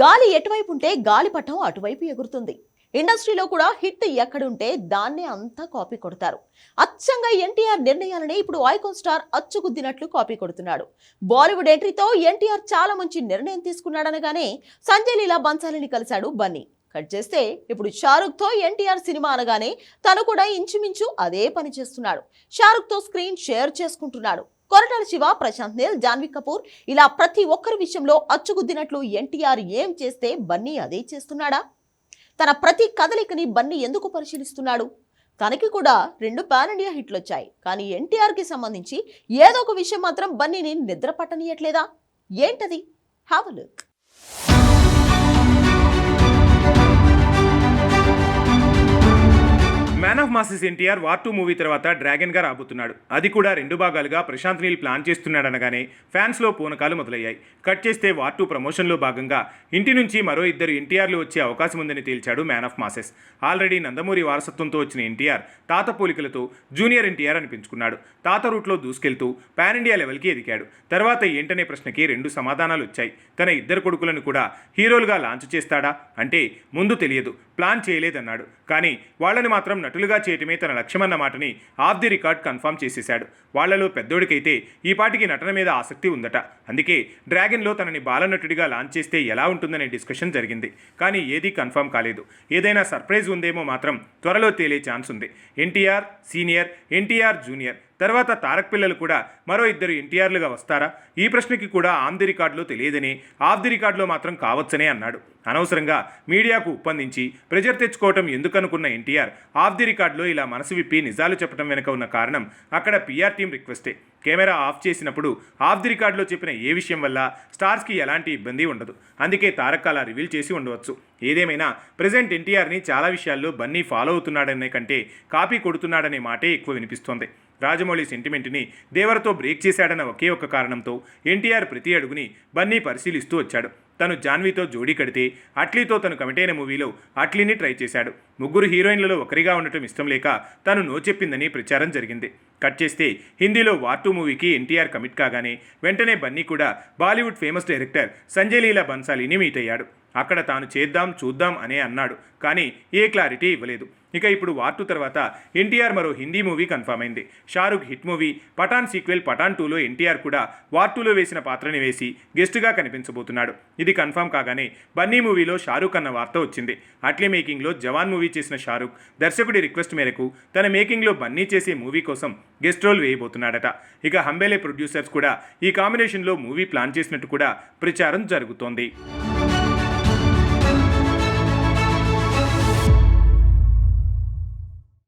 గాలి ఎటువైపు ఉంటే గాలిపటం అటువైపు ఎగురుతుంది. ఇండస్ట్రీలో కూడా హిట్ ఎక్కడుంటే దాన్నే అంతా కాపీ కొడతారు. అచ్చంగా ఎన్టీఆర్ నిర్ణయాలనే ఇప్పుడు ఐకాన్ స్టార్ అచ్చుగుద్దినట్లు కాపీ కొడుతున్నాడు. బాలీవుడ్ ఎంట్రీతో ఎన్టీఆర్ చాలా మంచి నిర్ణయం తీసుకున్నాడనగానే సంజయ్ లీలా బన్సాలిని కలిశాడు బన్నీ. కట్ చేస్తే ఇప్పుడు షారుఖ్తో ఎన్టీఆర్ సినిమా అనగానే తను కూడా ఇంచుమించు అదే పని చేస్తున్నాడు. షారుఖ్తో స్క్రీన్ షేర్ చేసుకుంటున్నాడు. కొరటాల శివ ప్రశాంత్ నీల్ జాన్వీ కపూర్ ఇలా ప్రతి ఒక్కరి విషయంలో అచ్చుగుద్దినట్లు ఎన్టీఆర్ ఏం చేస్తే బన్నీ అదే చేస్తున్నాడా? తన ప్రతి కదలికని బన్నీ ఎందుకు పరిశీలిస్తున్నాడు? తనకి కూడా రెండు పాన్ ఇండియా హిట్లు వచ్చాయి కానీ ఎన్టీఆర్కి సంబంధించి ఏదో ఒక విషయం మాత్రం బన్నీని నిద్ర పట్టనీయట్లేదా? ఏంటది? Have look masses NTR war two movie తర్వాత డ్రాగన్గా రాబోతున్నాడు. అది కూడా రెండు భాగాలుగా ప్రశాంత్ నీల్ ప్లాన్ చేస్తున్నాడనగానే ఫ్యాన్స్లో పూనకాలు మొదలయ్యాయి. కట్ చేస్తే వార్ టూ ప్రమోషన్లో భాగంగా ఇంటి నుంచి మరో ఇద్దరు ఎన్టీఆర్లు వచ్చే అవకాశం ఉందని తేల్చాడు man of masses. Already Nandamuri వారసత్వంతో వచ్చిన ఎన్టీఆర్ తాత పోలికలతో జూనియర్ ఎన్టీఆర్ అనిపించుకున్నాడు తాత రూట్లో దూసుకెళ్తూ పాన్ ఇండియా లెవెల్కి ఎదిగాడు. తర్వాత ఏంటనే ప్రశ్నకి రెండు సమాధానాలు వచ్చాయి. తన ఇద్దరు కొడుకులను కూడా హీరోలుగా లాంచ్ చేస్తాడా? అంటే ముందు తెలియదు. ప్లాన్ చేయలేదన్నాడు. కానీ వాళ్ళని మాత్రం నటులుగా చేయటమే తన లక్ష్యమన్నమాటని ఆఫ్ ది రికార్డ్ కన్ఫర్మ్ చేసేశాడు. వాళ్ళలో పెద్దోడికైతే ఈ పాటికి నటన మీద ఆసక్తి ఉందట. అందుకే డ్రాగన్లో తనని బాలనటుడిగా లాంచ్ చేస్తే ఎలా ఉంటుందనే డిస్కషన్ జరిగింది. కానీ ఏదీ కన్ఫర్మ్ కాలేదు. ఏదైనా సర్ప్రైజ్ ఉందేమో మాత్రం త్వరలో తేలే ఛాన్స్ ఉంది. NTR senior NTR junior. తర్వాత తారక్ పిల్లలు కూడా మరో ఇద్దరు ఎన్టీఆర్లుగా వస్తారా? ఈ ప్రశ్నకి కూడా ఆన్ ది రికార్డులో తెలియదని ఆఫ్ ది రికార్డులో మాత్రం కావచ్చనే అన్నాడు. అనవసరంగా మీడియాకు ఉప్పందించి ప్రెజర్ తెచ్చుకోవటం ఎందుకనుకున్న ఎన్టీఆర్ ఆఫ్ ది రికార్డులో ఇలా మనసు విప్పి నిజాలు చెప్పడం వెనుక ఉన్న కారణం అక్కడ పీఆర్ టీం రిక్వెస్టే. కెమెరా ఆఫ్ చేసినప్పుడు ఆఫ్ ది రికార్డులో చెప్పిన ఏ విషయం వల్ల స్టార్స్కి ఎలాంటి ఇబ్బంది ఉండదు. అందుకే తారక్ అలా రివీల్ చేసి ఉండవచ్చు. ఏదేమైనా ప్రజెంట్ ఎన్టీఆర్ని చాలా విషయాల్లో బన్నీ ఫాలో అవుతున్నాడనే కంటే కాపీ కొడుతున్నాడనే మాటే ఎక్కువ వినిపిస్తోంది. రాజమౌళి సెంటిమెంట్ని దేవరతో బ్రేక్ చేశాడన్న ఒకే ఒక్క కారణంతో ఎన్టీఆర్ ప్రతి అడుగుని బన్నీ పరిశీలిస్తూ వచ్చాడు. తను జాన్వీతో జోడీ కడితే అట్లీతో తను కమిటైన మూవీలో అట్లీని ట్రై చేశాడు. ముగ్గురు హీరోయిన్లలో ఒకరిగా ఉండటం ఇష్టం లేక తను నో చెప్పిందని ప్రచారం జరిగింది. కట్ చేస్తే హిందీలో వార్ టూ మూవీకి ఎన్టీఆర్ కమిట్ కాగానే వెంటనే బన్నీ కూడా బాలీవుడ్ ఫేమస్ డైరెక్టర్ సంజయ్ లీలా బన్సాలీని మీట్ అయ్యాడు. అక్కడ తాను చేద్దాం చూద్దాం అనే అన్నాడు. కానీ ఏ క్లారిటీ ఇవ్వలేదు. ఇక ఇప్పుడు వార్ టూ తర్వాత ఎన్టీఆర్ మరో హిందీ మూవీ కన్ఫర్మ్ అయింది. Shahrukh hit movie Pathaan sequel Pathaan టూలో ఎన్టీఆర్ కూడా వార్ టూలో వేసిన పాత్రని వేసి గెస్ట్గా కనిపించబోతున్నాడు. ఇది కన్ఫర్మ్ కాగానే బన్నీ మూవీలో షారుఖ్ అన్న వార్త వచ్చింది. అట్లీ మేకింగ్లో జవాన్ మూవీ చేసిన షారుఖ్ దర్శకుడి రిక్వెస్ట్ మేరకు తన మేకింగ్లో బన్నీ చేసే మూవీ కోసం గెస్ట్ రోల్ వేయబోతున్నాడట. ఇక హంబేలే ప్రొడ్యూసర్స్ కూడా ఈ కాంబినేషన్లో మూవీ ప్లాన్ చేసినట్టు కూడా ప్రచారం జరుగుతోంది.